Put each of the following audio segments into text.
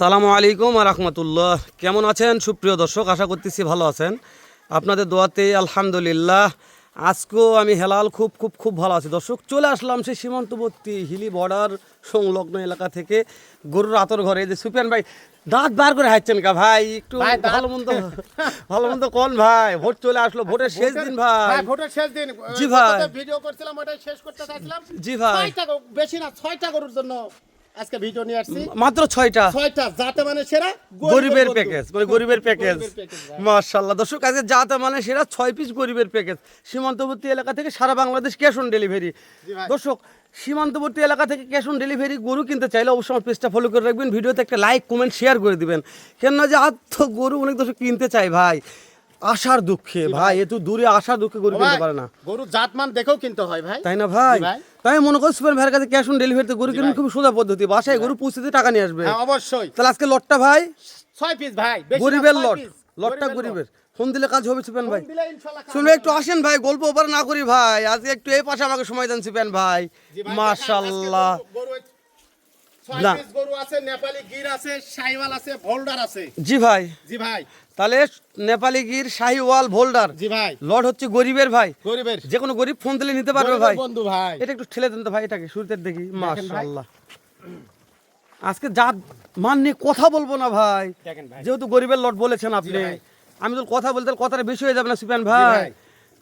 সালামু আলাইকুম রহমতুল্লাহ। কেমন আছেন? সুপ্রিয় দর্শক আশা করতেছি ভালো আছেন। আপনাদের দোয়াতে আলহামদুলিল্লাহ আজকেও আমি হেলাল খুব খুব খুব ভালো আছি। দর্শক চলে আসলাম সেই সীমান্তবর্তী হিলি বর্ডার সংলগ্ন এলাকা থেকে। গরুর আতর ঘরে যে সুপিয়ান ভাই দাঁত বার করে হাঁটছেন কা ভাই? একটু ভালো মন্দ ভালো মন্দ কোন ভাই। ভোট চলে আসলো ভোটের শেষ দিন ভাই। ভাই ভোটের শেষ দিন। জি ভাই। ভিডিও করছিলাম ওটাই শেষ করতে চাইছিলাম। জি ভাই। বেশি না ছয়টা গরুর জন্য। আজকে ভিডিও নিয়ে আসছি। মাত্র ছয়টা। ছয়টা যাতে মানে সেরা গরিবের প্যাকেজ মানে গরিবের প্যাকেজ মার্শাল্লাহ দর্শক আজকে যাতে মানে সেটা ছয় পিস গরিবের প্যাকেজ সীমান্তবর্তী এলাকা থেকে সারা বাংলাদেশ ক্যাশ অন ডেলিভারি দর্শক সীমান্তবর্তী এলাকা থেকে ক্যাশ অন ডেলিভারি গরু কিনতে চাইলে অবশ্যই আমার পেজটা ফলো করে রাখবেন। ভিডিওতে একটা লাইক কমেন্ট শেয়ার করে দিবেন। কেন না যে আর তো গরু অনেক দর্শক কিনতে চাই ভাই। আশার দুঃখে ভাই একটু দূরে আসার দুঃখে গরু কিনতে পারে না। গরু জাতমান দেখেও কিনতে হয় ভাই। তাই না ভাই। তাই মনে করি সুপার ভাইয়ের কাছে ক্যাশ অন ডেলিভারিতে গরু কিনুন খুব সোজা পদ্ধতি। বাসায় গরু পৌঁছে দিয়ে টাকা নিয়ে আসবে। হ্যাঁ অবশ্যই। তাহলে আজকে লটটা ভাই? ছয় পিস ভাই গরিবের লট। লটটা গরিবের ফোন দিলে কাজ হবে সুপেন ভাই। শুনবে একটু আসেন ভাই গল্প ওপর না করি ভাই। আজকে একটু এই পাশে আমাকে সময় দেন সুপেন ভাই, মাশাল্লাহ। জি ভাই। জি ভাই। তাহলে নেপালি গির শাহিওয়াল ভোল্ডার জি ভাই। লট হচ্ছে গরিবের ভাই। গরিবের। যে কোনো গরিব ফোন দিলে নিতে পারবে ভাই। বন্ধু ভাই। এটা একটু ঠেলে দেন তো ভাই এটাকে শুরুতে দেখি। আজকে যা মান নিয়ে কথা বলব না ভাই। যেহেতু গরিবের লট বলেছেন আপনি। আমি তো কথা বলতে কথাটা বেশি হয়ে যাবে না সুপেন ভাই।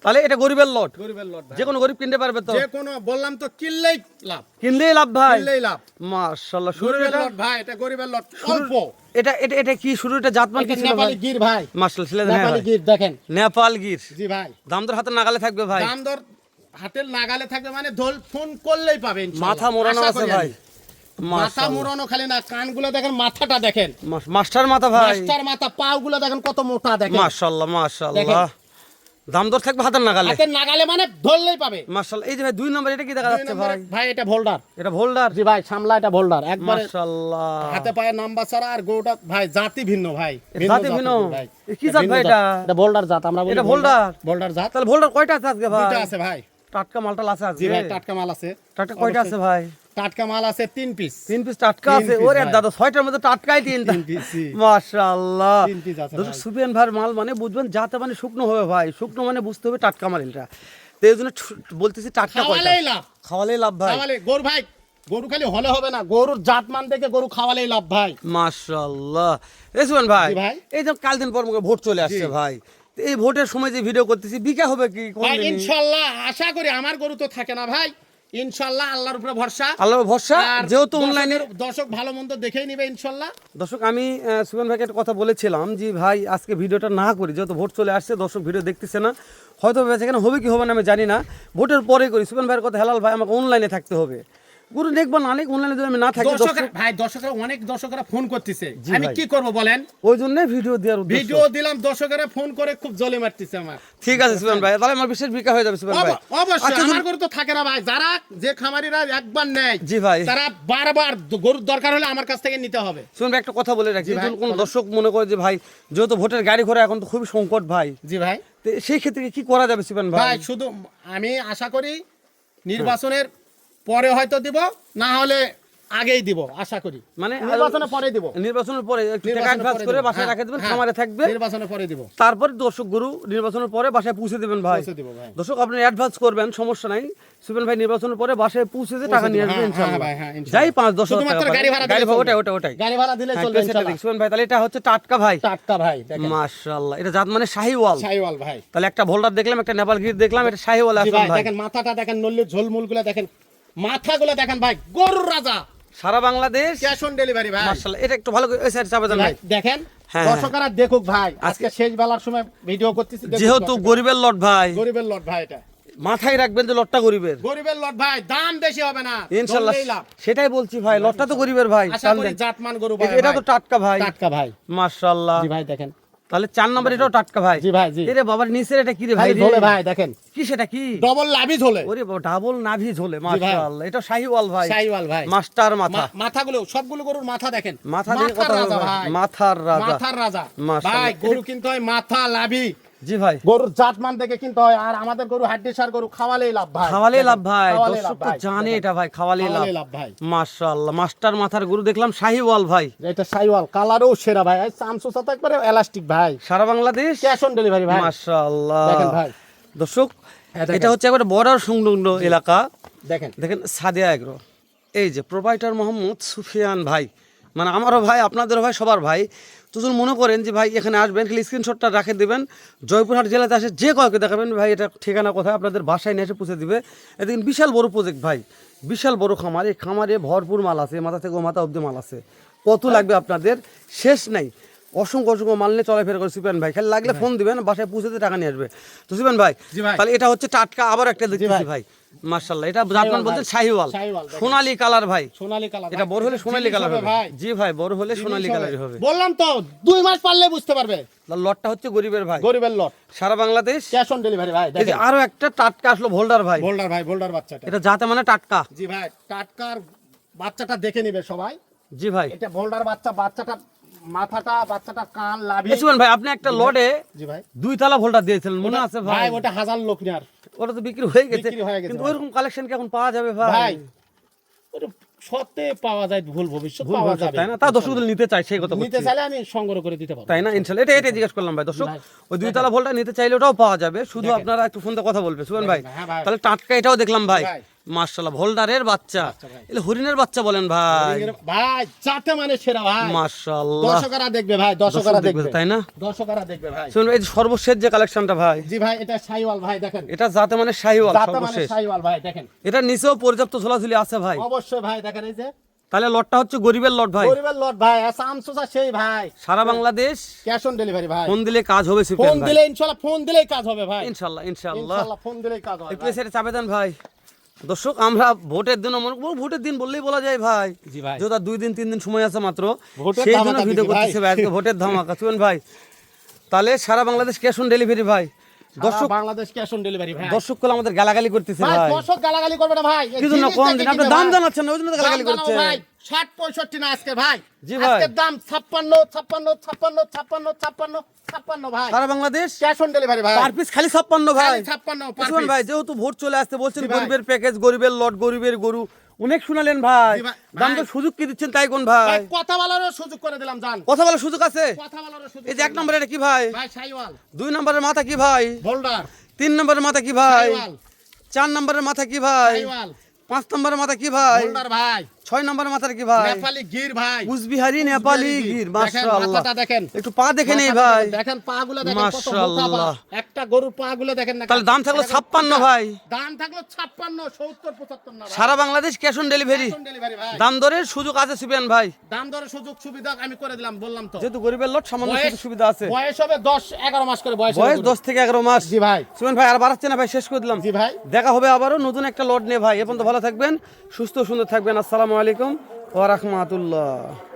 তাহলে এটা গরিবের লট। গরিবের লট যে কোনো গরিব কিনতে পারবে তো। যে কোনো বললাম তো কিনলেই লাভ। কিনলেই লাভ ভাই। কিনলেই লাভ। মাশাআল্লাহ শুরু এটা লট ভাই এটা গরিবের লট অল্প। এটা এটা এটা কি শুরু এটা জাতমান কি ছিল ভাই? নেপালি গির ভাই। মাশাআল্লাহ ছেলে হ্যাঁ নেপালি গির দেখেন। নেপাল গির। জি ভাই। দাম তোর হাতে নাগালে থাকবে ভাই। দাম দর হাতের নাগালে থাকবে মানে দোল ফোন করলেই পাবেন মাথা মোড়ানো আছে ভাই। মাথা মোড়ানো খালি না কানগুলো দেখেন মাথাটা দেখেন। মাস্টার মাথা ভাই। মাস্টার মাথা পাগুলো দেখেন কত মোটা দেখেন। মাশাআল্লাহ মাশাআল্লাহ। দাম দর থাকবে হাতের নাগালে। হাতের নাগালে মানে ধরলেই পাবে। মাশাআল্লাহ এই যে ভাই দুই নম্বর এটা কি দেখা যাচ্ছে ভাই? ভাই এটা ভোল্ডার। এটা ভোল্ডার? জি ভাই সামলা এটা ভোল্ডার। একবারে মাশাআল্লাহ হাতে পায়ে নাম্বার ছাড়া আর গরুটা ভাই জাতি ভিন্ন ভাই। জাতি ভিন্ন? কি জাত ভাই এটা? এটা বোল্ডার জাত আমরা বলি এটা বোল্ডার? বোল্ডার জাত। তাহলে ভোল্ডার কয়টা আছে আজকে ভাই? আছে ভাই। টাটকা মালটা আছে জি ভাই টাটকা মাল আছে। টাটকা কয়টা আছে ভাই? টাটকা মাল আছে তিন পিস তিন পিস টাটকা আছে। ওরে দাদা ছয়টার মধ্যে টাটকাই তিন piece, জি। মাশাআল্লাহ। তিন piece আছে ভাই। মাল মানে বুঝবেন যাতে মানে শুকনো হবে ভাই। শুকনো মানে বুঝতে হবে টাটকা মাল এটা তো এই জন্য বলতেছি টাটকা খাওয়ালেই লাভ। খাওয়ালেই লাভ ভাই। খাওয়ালে গরু ভাই গরু খালি হলে হবে না। গরুর জাত মান দেখে গরু খাওয়ালেই লাভ ভাই। মাশাআল্লাহ। এই ভাই এই যে কাল দিন পর মুখে ভোট চলে আসছে ভাই। এই ভোটের সময় যে ভিডিও করতেছি বিকা হবে কি ইনশাল্লাহ আশা করি আমার গরু তো থাকে না ভাই। ইনশাল্লাহ আল্লাহর উপরে ভরসা। আল্লাহর ভরসা? যেহেতু অনলাইনে দর্শক ভালো মন্দ দেখেই নিবে ইনশাল্লাহ। দর্শক আমি সুমন ভাইকে একটা কথা বলেছিলাম যে ভাই আজকে ভিডিওটা না করি যেহেতু ভোট চলে আসছে দর্শক ভিডিও দেখতেছে না। হয়তো সেখানে হবে কি হবে না আমি জানি না। ভোটের পরে করি। সুমন ভাইয়ের কথা হেলাল ভাই আমাকে অনলাইনে থাকতে হবে। গুরু দেখব না অনেক অনলাইনে যদি আমি না থাকি দর্শক ভাই দর্শকরা অনেক দর্শকরা ফোন করতেছে। আমি কি করব বলেন? ওই জন্য ভিডিও দেওয়ার উদ্দেশ্য। ভিডিও দিলাম দর্শকেরা ফোন করে খুব জলে মারতেছে আমার। ঠিক আছে সুমন ভাই তাহলে আমার বিশেষ বিকা হয়ে যাবে সুমন ভাই। অবশ্যই আচ্ছা, আমার গরু তো থাকে না ভাই। যারা যে খামারিরা একবার নেয় জি ভাই। তারা বারবার গরুর দরকার হলে আমার কাছ থেকে নিতে হবে। সুমন ভাই একটা কথা বলে রাখি। যদি কোনো দর্শক মনে করে যে ভাই যেহেতু ভোটের গাড়ি ঘোড়া এখন তো খুবই সংকট ভাই। জি ভাই। সেই ক্ষেত্রে কি করা যাবে সুমন ভাই? ভাই শুধু আমি আশা করি নির্বাচনের পরে হয়তো দিব না হলে আগেই দিব আশা করি। মানে নির্বাচনের পরে দিব। নির্বাচনের পরে টাকা অ্যাডভান্স করে বাসায় হ্যাঁ, রাখে দেবেন হ্যাঁ। খামারে থাকবে। নির্বাচনের পরে দিব। তারপরে দর্শক গুরু নির্বাচনের পরে বাসায় পৌঁছে দেবেন ভাই। পৌঁছে দিব ভাই। দর্শক আপনি অ্যাডভান্স করবেন সমস্যা নাই। সুপেন ভাই নির্বাচনের পরে বাসায় পৌঁছে দিয়ে টাকা নিয়ে হ্যাঁ, ইনশাআল্লাহ ভাই, হ্যাঁ, ইনশাআল্লাহ। যাই পাঁচ দশ হাজার শুধুমাত্র টাকা গাড়ি ভাড়া গাড়ি ভাড়া চলবে। ওটাই ওটাই গাড়ি ভাড়া দিলে চলবে ইনশাআল্লাহ। সুপেন ভাই তাহলে এটা হচ্ছে টাটকা ভাই। টাটকা ভাই দেখেন। মাশাআল্লাহ এটা জাত মানে শাহিওয়াল। সাইওয়াল ভাই। তাহলে একটা ভোল্ডার দেখলাম একটা নেপাল গির দেখলাম এটা শাহিওয়াল আসলে ভাই দেখেন মাথাটা দেখেন নল্লির ঝোলমুলগুলা দেখেন। মাথাগুলো দেখেন ভাই গরুর রাজা। সারা বাংলাদেশ? ক্যাশ অন ডেলিভারি ভাই। মাশাআল্লাহ এটা একটু ভালো করে সাইড চাপে ভাই। দেখেন হ্যাঁ, দর্শকরা দেখুক ভাই আজকে শেষ বেলার সময় ভিডিও করতেছি যেহেতু গরিবের লট ভাই। গরিবের লট ভাই এটা। মাথায় রাখবেন যে লটটা গরিবের। গরিবের লট ভাই দাম বেশি হবে না। লাভ। সেটাই বলছি ভাই লটটা তো গরিবের ভাই আশা করি জাতমান গরু ভাই এটা তো টাটকা ভাই। টাটকা ভাই। মাশাআল্লাহ। জি ভাই দেখেন। তাহলে চার নম্বর এটাও টাটকা ভাই। জি ভাই জি। এরে বাবার নিচের এটা কি রে ভাই ঝোলে ভাই দেখেন। কি সেটা কি? ডবল নাভি ঝোলে। ওরে ডাবল নাভি ঝোলে মাশাআল্লাহ। এটা শাহিওয়াল ভাই। শাহিওয়াল ভাই। মাস্টার মাথা। মাথাগুলো সবগুলো গরুর মাথা দেখেন। মাথা দিয়ে মাথার কথা মাথার রাজা। মাথার রাজা। ভাই গরু কিন্তু হয় মাথা লাভি জি ভাই। গরুর জাতমান দেখে কিনতে হয় আর আমাদের গরু হাড্ডি সার গরু খাওয়ালেই লাভ ভাই। খাওয়ালে লাভ ভাই দর্শক তো জানে এটা ভাই খাওয়ালেই লাভ। ভাই। মাশাআল্লাহ মাস্টার মাথার গরু দেখলাম শাহিওয়াল ভাই। এটা সাইওয়াল কালারও সেরা ভাই চামচু সাথে একবারে এলাস্টিক ভাই। সারা বাংলাদেশ? ক্যাশ অন ডেলিভারি ভাই। মাশাআল্লাহ। দেখেন ভাই। দর্শক হ্যাঁ, এটা হচ্ছে একবারে বর্ডার সংলগ্ন এলাকা। দেখেন। দেখেন সাদিয়া এগ্রো। এই যে প্রোভাইডার মোহাম্মদ সুফিয়ান ভাই মানে আমারও ভাই আপনাদেরও ভাই সবার ভাই। তো মনে করেন যে ভাই এখানে আসবেন, খালি স্ক্রিনশটটা রাখে দেবেন, জয়পুরহাট জেলাতে আসে যে কয়েকে দেখাবেন, ভাই এটা ঠিকানা কোথায়, আপনাদের বাসায় নিয়ে এসে পুষে দিবে। এদিন বিশাল বড় প্রজেক্ট ভাই, বিশাল বড় খামার, এই খামারে ভরপুর মাল আছে, মাথা থেকে ও মাথা অব্দি মাল আছে। কত লাগবে আপনাদের? শেষ নাই। অসংখ্য অসংখ্য মাল নিয়ে চলাফেরা করে সুপেন ভাই। খালি লাগলে ফোন দিবেন বাসায় দিয়ে টাকা নিয়ে আসবে। তো সুপেন ভাই ভাই। তাহলে এটা হচ্ছে টাটকা আবার একটা দেখতেছি ভাই। মার্শাল্লাহ এটা জাতমান ভাই। বলছেন শাহিওয়াল। সোনালী কালার ভাই। সোনালী কালার এটা বড় হলে সোনালী কালার হবে ভাই। জি ভাই বড় হলে সোনালী কালারই হবে। বললাম তো দুই মাস পারলে বুঝতে পারবে। লটটা হচ্ছে গরিবের ভাই। গরিবের লট। সারা বাংলাদেশ। ক্যাশ অন ডেলিভারি ভাই দেখেন। আরও একটা টাটকা আসলো ভোল্ডার ভাই। বোল্ডার ভাই বোল্ডার বাচ্চাটা। এটা যাতে মানে টাটকা। জি ভাই টাটকার বাচ্চাটা দেখে নিবে সবাই। জি ভাই। এটা বোল্ডার বাচ্চা বাচ্চাটা মাথাটা বাচ্চাটা কান লাভি। ভাই আপনি একটা লটে জি ভাই। দুই তালা ভোল্ডার দিয়েছিলেন মনে আছে ভাই? ভাই ওটা হাজার লোক নেয়ার। ওটা তো বিক্রি হয়ে গেছে। বিক্রি হয়ে গেছে কিন্তু ওইরকম কালেকশন কি এখন পাওয়া যাবে ভাই? ভাই সত্যি পাওয়া যায় ভুল ভবিষ্যৎ পাওয়া যাবে। তাই না? তা দর্শক নিতে চাই সেই কথা নিতে চাইলে আমি সংগ্রহ করে দিতে পারব। তাই না? ইনশাল্লাহ। এটা এটাই জিজ্ঞেস করলাম ভাই দর্শক ওই দুই তালা ভোল্টটা নিতে চাইলে ওটাও পাওয়া যাবে। শুধু আপনারা একটু ফোন দিয়ে কথা বলবে ভাই হ্যাঁ তাহলে টাটকা এটাও দেখলাম ভাই। ভাই। মার্শাল্লাহ ভোল্ডারের বাচ্চা। এলে হরিণের বাচ্চা বলেন ভাই। ভাই যাতে মানে সেরা ভাই। মার্শাল্লাহ দর্শকরা দেখবে ভাই দর্শকরা দেখবে, তাই না? দর্শকরা দেখবে ভাই। শুনুন এই সর্বশেষ যে কালেকশনটা ভাই। জি ভাই এটা সাইওয়াল ভাই দেখেন। এটা মানে মানে সর্বশেষ। সাইওয়াল ভাই দেখেন। এটা নিচেও পর্যাপ্ত ঝোলাঝুলি আছে ভাই। অবশ্যই ভাই দেখেন এই যে। তাহলে লটটা হচ্ছে গরিবের লট ভাই। গরিবের লট ভাই আমসোসা সেই ভাই। সারা বাংলাদেশ ক্যাশ অন ডেলিভারি ভাই। ফোন দিলে কাজ হবে ফোন দিলে ইনশাআল্লাহ ফোন দিলেই কাজ হবে ভাই। ইনশাল্লাহ ইনশাল্লাহ। ইনশাআল্লাহ ফোন দিলেই কাজ হবে চাপে দেন ভাই। দর্শক আমরা ভোটের দিন ভোটের দিন বললেই বলা যায় ভাই। ভাই। দুই দিন তিন দিন সময় আছে মাত্র ভোটের সেই জন্য ধামাকা ভিডিও। করতেছে ভাই আজকে ভোটের ধামাকা। শুনুন ভাই তাহলে সারা বাংলাদেশ ক্যাশ অন ডেলিভারি ভাই। দর্শক বাংলাদেশ ক্যাশ অন ডেলিভারি ভাই। দর্শক কল আমাদের গালাগালি করতেছে ভাই দর্শক গালাগালি করবে না ভাই। কি জন্য কম দিন? আপনি দাম দাম আছেন জানাচ্ছেন না ওই জন্য গালাগালি করছে। ভাই। ষাট পঁয়ষট্টি না আজকে ভাই? জি ভাই। আজকের দাম ছাপ্পান্ন ছাপ্পান্ন ছাপ্পান্ন ছাপ্পান্ন ছাপ্পান্ন ছাপ্পান্ন ভাই। সারা বাংলাদেশ? ক্যাশ অন ডেলিভারি ভাই। পার পিস খালি ছাপ্পান্ন ভাই। খালি 56 per শুনুন piece। ভাই যেহেতু ভোট চলে আসতে বলছেন গরিবের প্যাকেজ গরিবের লট গরিবের গরু। অনেক শুনালেন ভাই। দাম তো সুযোগ কি দিচ্ছেন তাই কোন ভাই? ভাই কথা বলারও সুযোগ করে দিলাম জান। কথা বলার সুযোগ আছে? কথা বলারও সুযোগ এই যে এক নম্বরে এটা কি ভাই? ভাই সাইওয়াল। দুই নম্বরের মাথা কি ভাই? বোল্ডার। তিন নম্বরের মাথা কি ভাই? সাইওয়াল। চার নম্বরের মাথা কি ভাই? সাইওয়াল। পাঁচ নম্বরের মাথা কি ভাই? বোল্ডার ভাই। ছয় নম্বরের মাথার কি ভাই? নেপালি গির ভাই। কুচবিহারি নেপালি গির। দেখেন, মাশাআল্লাহ। দেখেন। একটু পা দেখে নেই ভাই। দেখেন, দেখেন পা গুলো দেখেন। মাশাআল্লাহ। একটা গরুর পা গুলো দেখেন না। তাহলে দাম থাকল দেখেন, 56 ভাই। দাম থাকল ছাপ্পান্ন সত্তর পঁচাত্তর না সারা বাংলাদেশ ক্যাশ অন ডেলিভারি। দাম দরের সুযোগ আছে সুপিয়ান ভাই। দাম দরে সুযোগ সুবিধা আমি করে দিলাম বললাম তো। যেহেতু গরিবের লট সামান্য সুযোগ সুবিধা আছে। বয়স হবে দশ এগারো মাস করে বয়স বয়স গরুর। দশ থেকে এগারো মাস। জি ভাই। সুমন ভাই আর বাড়াচ্ছে না ভাই শেষ করে দিলাম। জি ভাই। দেখা হবে আবারও নতুন একটা লট নিয়ে ভাই। এখন তো ভালো থাকবেন সুস্থ সুন্দর থাকবেন। আসসালামু আলাইকুম ওরহমাতুল্লাহ রাহমাতুল্লাহ।